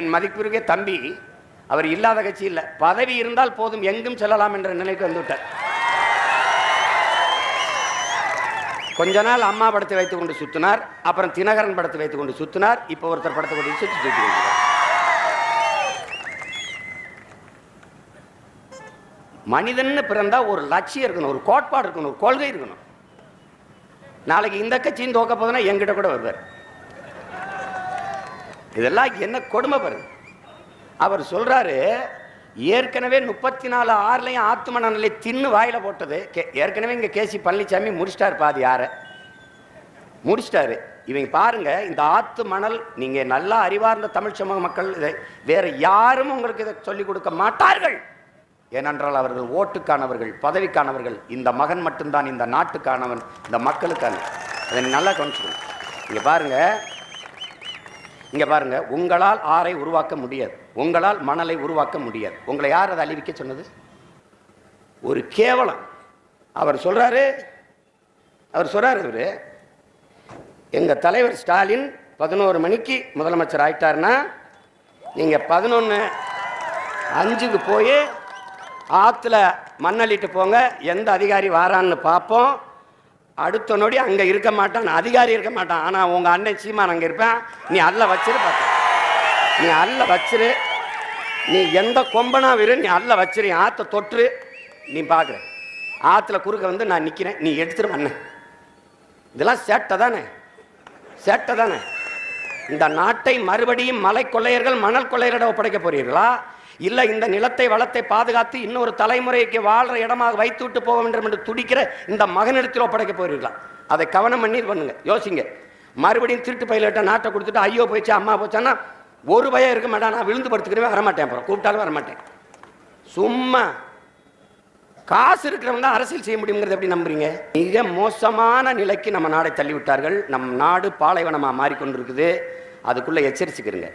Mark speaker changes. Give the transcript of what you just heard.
Speaker 1: என் மதிப்பிற்கே தம்பி அவர் இல்லாத கட்சி இல்லை. பதவி இருந்தால் போதும் எங்கும் செல்லலாம் என்ற நிலைக்கு வந்துவிட்டார். கொஞ்ச நாள் அம்மா படத்தை வைத்துக் கொண்டு சுத்தினார் அப்புறம் தினகரன் படத்தை வைத்துக் கொண்டு சுத்தினார் இப்போ ஒருத்தர் படத்தை கொண்டு சுற்றி சுற்றி மனிதன்னு பிறந்தா ஒரு லட்சியம் இருக்கணும் ஒரு கோட்பாடு இருக்கணும் ஒரு கொள்கை இருக்கணும். நாளைக்கு இந்த கட்சியும் தோக்க போதுன்னா எங்கிட்ட கூட வருவார். இதெல்லாம் என்ன கொடுமை பாருங்க அவர் சொல்றாரு ஏற்கனவே முப்பத்தி நாலு ஆறுலையும் ஆத்தும நிலை தின்னு வாயில போட்டது. கே- ஏற்கனவே இங்க கேசி பழனிசாமி முடிச்சிட்டார் பாதி யார? முடிச்சிட்டாரு. இவங்க பாருங்க இந்த ஆத்து மணல் நீங்க நல்லா அறிவார்ந்த தமிழ் சமூக மக்கள் இதை வேற யாரும் உங்களுக்கு இதை சொல்லிக் கொடுக்க மாட்டார்கள். ஏனென்றால் அவர்கள் ஓட்டுக்கானவர்கள் பதவிக்கானவர்கள் இந்த மகன் மட்டும்தான் இந்த நாட்டுக்கானவன் இந்த மக்களுக்கான அதை நல்லா கவனிச்சுக்கணும். இங்க பாருங்க இங்கே பாருங்க உங்களால் ஆறை உருவாக்க முடியாது. உங்களால் மணலை உருவாக்க முடியாது. உங்களை யார் அதை அழிவிக்க சொன்னது? ஒரு கேவலம். அவர் சொல்கிறாரு அவர் சொல்கிறார் இவர் எங்கள் தலைவர் ஸ்டாலின் பதினோரு மணிக்கு முதலமைச்சர் ஆயிட்டார்னா நீங்கள் பதினொன்று அஞ்சுக்கு போய் ஆற்றுல மண்ணள்ளிட்டு போங்க எந்த அதிகாரி வாரான்னு பார்ப்போம். அடுத்த நொடி அங்கே இருக்க மாட்டான் அதிகாரி இருக்க மாட்டான். ஆனால் உங்கள் அண்ணன் சீமான் அங்கே இருப்பேன். நீ அல்ல வச்சிரு பார்த்து நீ அல்ல வச்சிரு. நீ எந்த கொம்பனா விரு நீ அல்ல வச்சிரு. என் ஆற்றை தொற்று. நீ பார்க்குற ஆற்றுல குறுக்க வந்து நான் நிற்கிறேன் நீ எடுத்துரு அண்ணன் இதெல்லாம் சேட்டை தானே? சேட்டை தானே? இந்த நாட்டை மறுபடியும் மலை கொள்ளையர்கள் மணல் கொள்ளையரிடம் ஒப்படைக்க போறீர்களா? இல்லை இந்த நிலத்தை வளத்தை பாதுகாத்து இன்னொரு தலைமுறைக்கு வாழ்ற இடமாக வைத்து விட்டு போக வேண்டும் என்று துடிக்கிற இந்த மகனிடத்தில் ஒப்படைக்க போயிருக்கலாம் அதை கவனம் பண்ணி பண்ணுங்க. யோசிங்க. மறுபடியும் திருட்டு பயிலிட்ட நாட்டை கொடுத்துட்டு ஐயோ போயிடுச்சு அம்மா போச்சான்னா ஒரு பயம் இருக்க மாட்டேன் நான் விழுந்து படுத்துக்கிறவே வரமாட்டேன் அப்புறம். கூப்பிட்டாலும் வரமாட்டேன். சும்மா காசு இருக்கிறவங்க தான் அரசியல் செய்ய முடியுங்கிறது எப்படி நம்புறீங்க? மிக மோசமான நிலைக்கு நம்ம நாடை தள்ளிவிட்டார்கள். நம் நாடு பாலைவனமாக மாறிக்கொண்டிருக்குது. அதுக்குள்ளே எச்சரிச்சுக்கிறேங்க